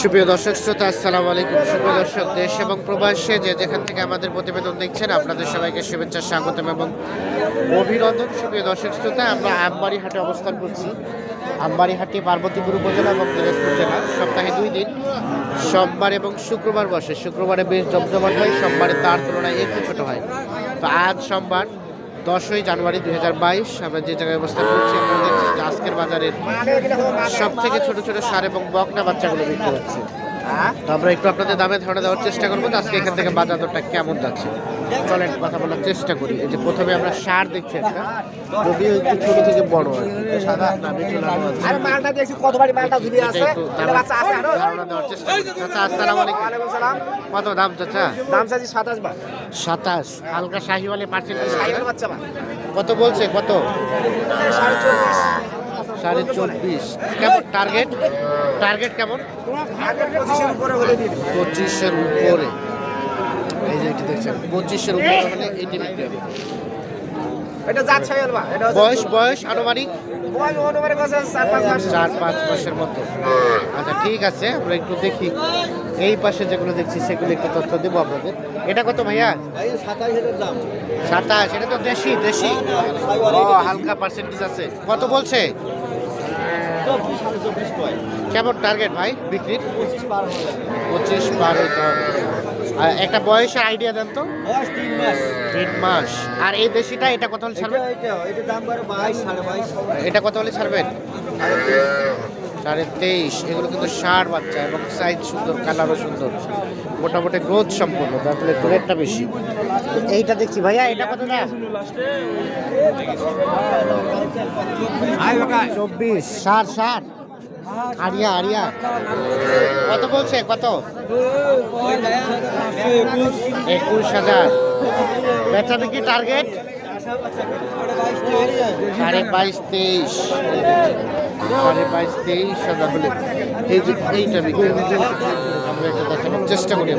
সুপ্রিয় দর্শক, শ্রোতা, আসসালামু আলাইকুম। সুপ্রিয় দর্শক, দেশ এবং প্রবাসে যে যেখান থেকে আমাদের প্রতিবেদন দেখছেন, আপনাদের সবাইকে শুভেচ্ছা, স্বাগতম এবং অভিনন্দন। সুপ্রিয় দর্শক, শ্রোতা, আমরা আমবাড়ি হাটে অবস্থান করছি। আমবাড়ি হাটে পার্বতীপুর উপজেলা এবং দিনাজপুর জেলা। সপ্তাহে দুই দিন, সোমবার এবং শুক্রবার বসে। শুক্রবারে বেশ জমজমাট হয়, সোমবারে তার তুলনায় একটু ছোটো হয়। তো আজ সোমবার দশই জানুয়ারি দুই হাজার বাইশ, আমরা যে জায়গায় অবস্থান করছি আমরা দেখছি আজকের বাজারের সব থেকে ছোট ছোট সার এবং বকনা বাচ্চাগুলো বিক্রি হচ্ছে। তো আমরা একটু আপনাদের দামে ধারণা দেওয়ার চেষ্টা করব আজকে এখান থেকে বাজার দরটা কেমন যাচ্ছে। চলেন কথা বলার চেষ্টা করি। এই যে প্রথমে আমরা সার দেখছি একটা যদিও একটু ছোট থেকে বড় আর। সাদা দামে ধারণা দেওয়ার চেষ্টা করি। চাচা আসসালামু আলাইকুম। কত দাম চাচা? দাম চাইছি সাতাশ সাতাশ হালকা শাহিওয়ালে পার্সেন্টেজ বাচ্চা কত বলছে? কত? সাড়ে চল্লিশ সাড়ে চব্বিশ। কেমন? টার্গেট? টার্গেট কেমন? পঁচিশের উপরে এই যে এটি দেখছেন পঁচিশের উপরে মানে এটি বিক্রি হবে এটা জাত সাইকেল বা? এটা বয়স বয়স আনুমানিক? বয়স মাস। মাসের মতো। আচ্ছা ঠিক আছে আমরা একটু দেখি। এই পাশে যেগুলো দেখছি সেগুলো একটু তথ্য দেবো আপনাদের। এটা কত ভাইয়া? সাতাশ দাম এটা তো দেশি দেশি। ও হালকা পার্সেন্টেজ আছে। কত বলছে চব্বিশ সাড়ে চব্বিশ কয় কেমন টার্গেট ভাই বিক্রির? পঁচিশ বারো হইতে হবে। আর একটা বয়সের আইডিয়া দেন তো। তিন মাস। আর এই দেশিটা এটা কত হলে ছাড়বেন এটা কত হলে ছাড়বেন? সাড়ে তেইশ, এগুলো কিন্তু ষাট বাচ্চা এবং সাইজ সুন্দর কালারও সুন্দর। মোটামুটি গ্রোথ সম্পূর্ণ তারপরে রেটটা বেশি। এইটা দেখছি ভাইয়া, এটা কত দাম? চব্বিশ ষাট ষাট আরিয়া আরিয়া কত বলছে, কত? একুশ হাজার। বেচা বিক্রি টার্গেট সাড়ে বাইশ তেইশ। সাড়ে বাইশ তেইশ হাজার হলে এই যে এইটা বিক্রি আমরা এটা দেখানোর চেষ্টা করি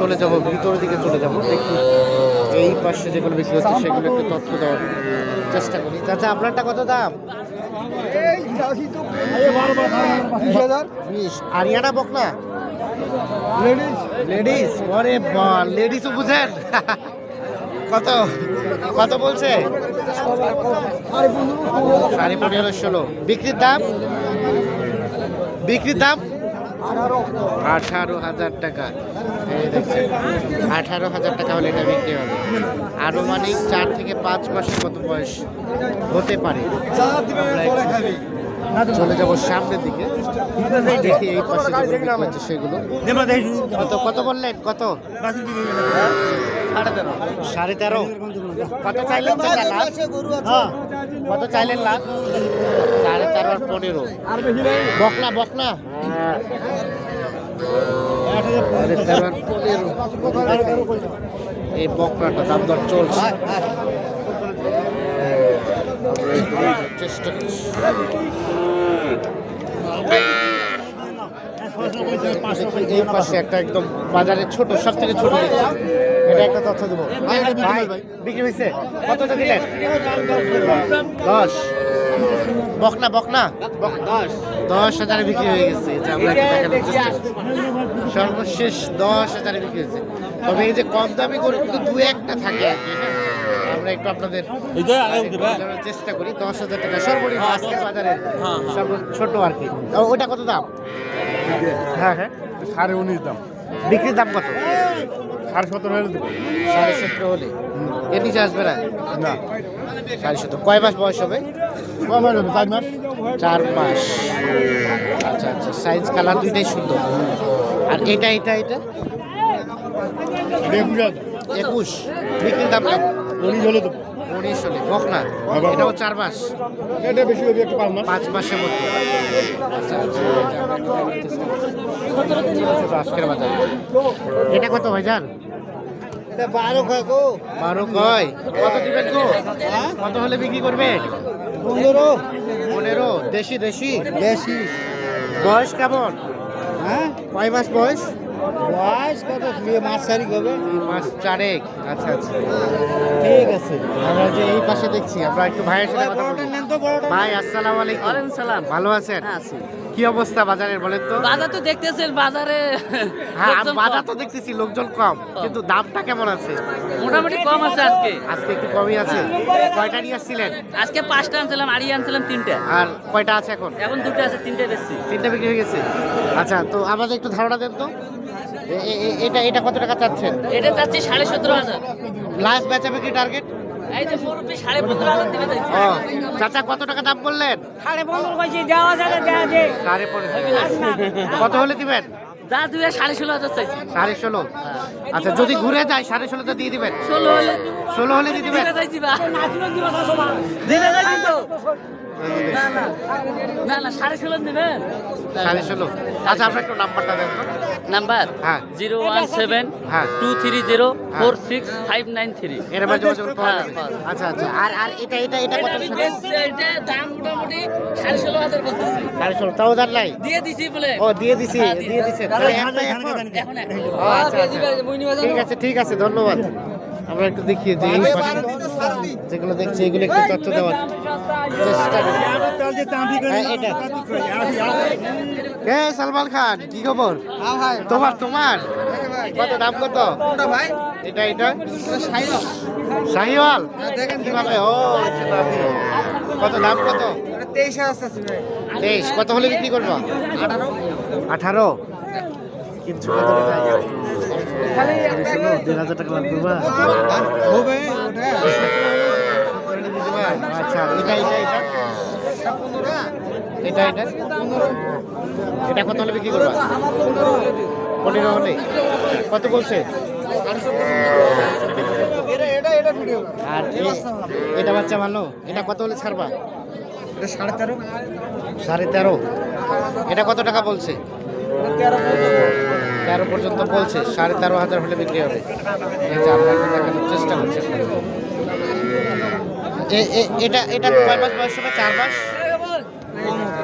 চলে যাব ভিতরের দিকে চলে যাব। দেখি এই পাশে যেগুলো বিক্রি হচ্ছে সেগুলো একটু তথ্য দেওয়ার চেষ্টা করি। চাচা আপনারটা কত দাম? আরিয়ানা বকনা? লেডিস ওরে বল লেডিসও বুঝেন। কত? কত বলছে? সাড়ে পনেরো ষোলো। বিক্রির দাম? বিক্রির দাম? আঠারো হাজার টাকা। আঠারো হাজার টাকা হলে এটা বিক্রি হবে। আনুমানিক চার থেকে পাঁচ মাসের মতো বয়স হতে পারে। চলে যাব সামনের দিকে। দেখি এই পাশে যেগুলো সেগুলো। কত কত বললেন? কত? সাড়ে তেরো। কত চাইলেন কত চাইলেন লাভ সাড়ে তেরো পনেরো। বকনা বকনা। এই বকনাটা দাম দর চলছে। চেষ্টা করছি। এই পাশে একটা একদম বাজারে ছোট সব থেকে ছোট এটা একটা তথ্য দেবো। ভাই বিক্রি হয়েছে। কতটা দিলেন? দশ। বকনা বকনা? দশ। হাজারে বিক্রি হয়ে গেছে যে আমরা। সর্বশেষ দশ হাজারে বিক্রি হয়েছে। তবে এই যে কম দামি করে কিন্তু দু একটা থাকে আর কি, হ্যাঁ। আমরা একটু আপনাদের চেষ্টা করি। দশ হাজার টাকা। সর্বনিম্ন আজকের বাজারে সর্ব ছোট আর কি। ও, ওটা কত দাম? হ্যাঁ হ্যাঁ। সাড়ে উনিশ দাম। বিক্রির দাম কত? সাড়ে সতেরো হলে দেবো। সাড়ে সতেরো হলে। এর নিচে আসবে না? না। সাড়ে সতেরো। কয় মাস বয়স হবে? কম হয়ে যাবে চার মাস। চার মাস। আচ্ছা আচ্ছা। সাইজ কালার দুইটাই সুন্দর। আর এটা এটা এটা? একুশ একুশ। বিক্রির দাম কেমন উনিশ হলে দেবো উনিশ হলে বকনা। এটাও চার মাস। এটা বেশি হবে একটু পাঁচ মাস। পাঁচ মাসের মধ্যে। আচ্ছা আজকের বাজার। এটা কত ভাইজান এটা বারো কয় গো। বারো কয়? কত দিবেন গো? কত হলে বিক্রি করবেন পনেরো। পনেরো। দেশি দেশি? বেশি বয়স কেমন? হ্যাঁ? কয় মাস বয়স? বয়স কত? বিয়ে মাস তারিখ হবে। মাস চারেক। আচ্ছা আচ্ছা। ঠিক আছে। আমরা যে এই পাশে দেখছি আমরা একটু ভাইয়ের সাথে কথা বলব। নেন তো বড়টা ভাই আসসালামু আলাইকুম। ওয়ালাইকুম সালাম। ভালো আছেন? হ্যাঁ আছি। কি অবস্থা বাজারের বলেন তো? বাজার তো দেখতেছেন বাজারে হ্যাঁ আমি বাজার তো দেখতেছি লোকজন কম কিন্তু দামটা কেমন আছে? মোটামুটি কম আছে আজকে। আজকে একটু কমই আছে। কয়টা নিয়ে আসছিলেন? আজকে পাঁচটা আনছিলাম আড়িয়ে আনছিলাম তিনটা। আর কয়টা আছে এখন? এখন দুটো আছে তিনটে বেশি। তিনটা বিক্রি হয়ে গেছে। আচ্ছা তো আমাদের একটু ধারণা দেন তো। এটা এটা কত টাকা চাচ্ছেন? এটা চাচ্ছি সাড়ে সতেরো হাজার। লাস্ট বেচা বিক্রি টার্গেট? চাচা কত টাকা দাম বললেন? সাড়ে পনেরো কইছি দেওয়া যাবে দেওয়া যায়। সাড়ে পনেরো কত হলে দিবেন? যা দুয়ে সাড়ে ষোলো হাজার চাইছি। সাড়ে ষোলো? আচ্ছা যদি ঘুরে যায় সাড়ে ষোলোতে দিয়ে দিবেন। ষোলো হলে ষোলো হলে দিয়ে দিবেন? দিবে তো। না না। না না সাড়ে ষোলো দিবেন। সাড়ে ষোলো। আচ্ছা আপনার একটু নাম্বারটা দেন তো। নাম্বার হ্যাঁ। জিরো ওয়ান সেভেন হ্যাঁ। Two three zero four six five nine three. এর যোগাযোগ পাওয়া হ্যাঁ, যাবে। আচ্ছা আচ্ছা। আর আর এটা এটা এটা কত এটা দাম মোটামুটি সাড়ে ষোলো হাজার বলতেছি। সাড়ে ষোলো। তাও দাম নাই? দিয়ে দিছি বলে। ও দিয়ে দিছি হ্যাঁ, দিয়ে দিছেন তাহলে এখন? এখন এক। ও, আচ্ছা। ঠিক আছে ঠিক আছে ধন্যবাদ। আমরা একটু দেখিয়ে যে এই পাশে যেগুলো দেখছি এগুলো একটু তথ্য দেওয়ার চেষ্টা করি। হ্যাঁ, সালমান খান? কি খবর? তোমার তোমার? কত দাম কত? এটা এটা? শাহিওয়াল। কীভাবে? ও আচ্ছা, কত দাম কত? তেইশ কত হলে বিক্রি করব? আঠারো। সাড়ে ষোলো, দেড় হাজার টাকা লাগবে বা? আচ্ছা এটা এটা এটা এটা। এটা এটা। কত হলে বিক্রি করবা? পনেরো হলে। কত বলছে? আর এটা বাচ্চা ভালো এটা কত হলে ছাড়বা? সাড়ে তেরো। সাড়ে তেরো। এটা কত টাকা বলছে? তেরো পর্যন্ত বলছে, সাড়ে তেরো হাজার হলে বিক্রি হবে। যে দেখানোর চেষ্টা করছে এটা এটা কয় মাস বয়স হবে? চার মাস?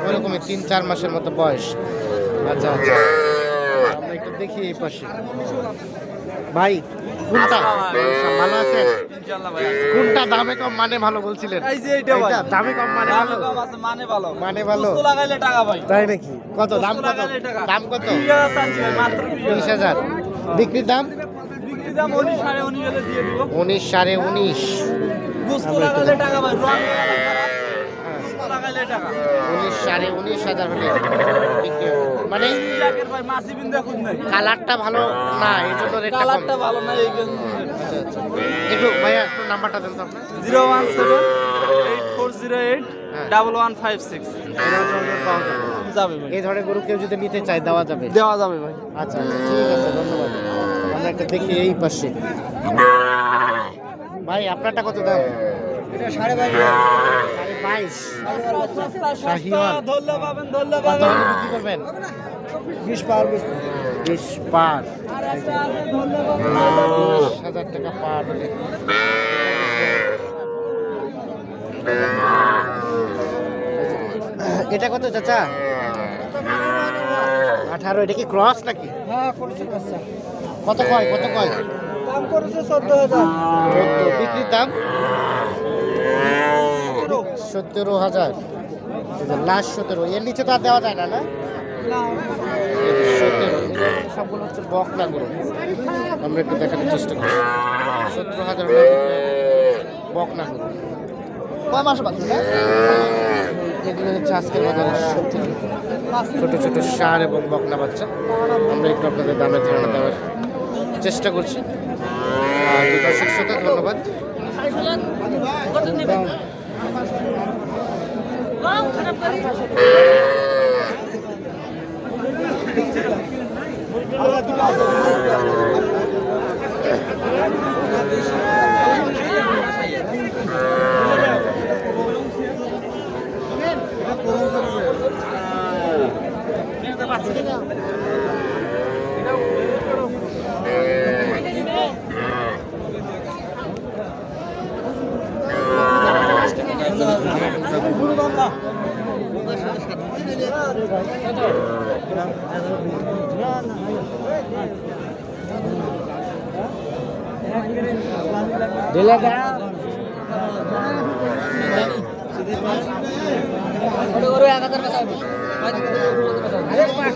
ওরকমই, তিন, চার মাসের মতো বয়স। আচ্ছা আচ্ছা। আমরা একটু দেখি এই পাশে। ভাই কোনটা? ভালো আছে? কোনটা দামে কম মানে ভালো বলছিলেন? এই যে এইটা ভাই। দামে কম মানে ভালো? মানে ভালো। মানে ভালো? সুস্থ লাগাইলে টাকা ভাই। তাই নাকি? কত? দাম কত? দাম কত? বিশ হাজার চাচ্ছি ভাই, মাত্র বিশ বিশ হাজার। বিক্রির দাম? উনিশ সাড়ে উনিশ হলে দিয়ে দিব। উনিশ সাড়ে উনিশ। গুস্ত লাগাইলে টাকা ভাই উনিশ সাড়ে উনিশ হাজার হলে বিক্রি হবে। মানে কালারটা ভালো না এই জন্য রেটটা কালারটা ভালো না এই আচ্ছা, আচ্ছা। একটু ভাইয়া একটু নাম্বারটা দেন তো আপনার। Zero one seven eight four zero eight হ্যাঁ। Double one five six. যাবে ভাই। এই ধরনের গরু কেউ যদি নিতে চায় দেওয়া যাবে? দেওয়া যাবে ভাই। আচ্ছা ঠিক আছে ধন্যবাদ। আমরা একটা দেখি এই পাশে। ভাই আপনারটা কত দাম? এটা সাড়ে বাইশ সাড়ে বাইশ। বিশ পার। বিশ পার হাজার টাকা পার। এটা কত চাচা? আঠারো এটা কি ক্রস নাকি? হ্যাঁ কত কয় কত কয়? দাম করেছে চোদ্দ হাজার। চোদ্দ বিক্রির দাম? সতেরো হাজার। লাস্ট সতেরো। এর নিচে তো আর দেওয়া যায় না না? সতেরো। সবগুলো হচ্ছে দেখানোর চেষ্টা সতেরো হাজার মাস ছোটো ছোটো সার এবং বকনা বাচ্চা। আমরা একটু আপনাদের দামের ধারণা দেওয়ার চেষ্টা করছি। দর্শক শ্রোতা, ধন্যবাদ। Oh, my God. এক হাজার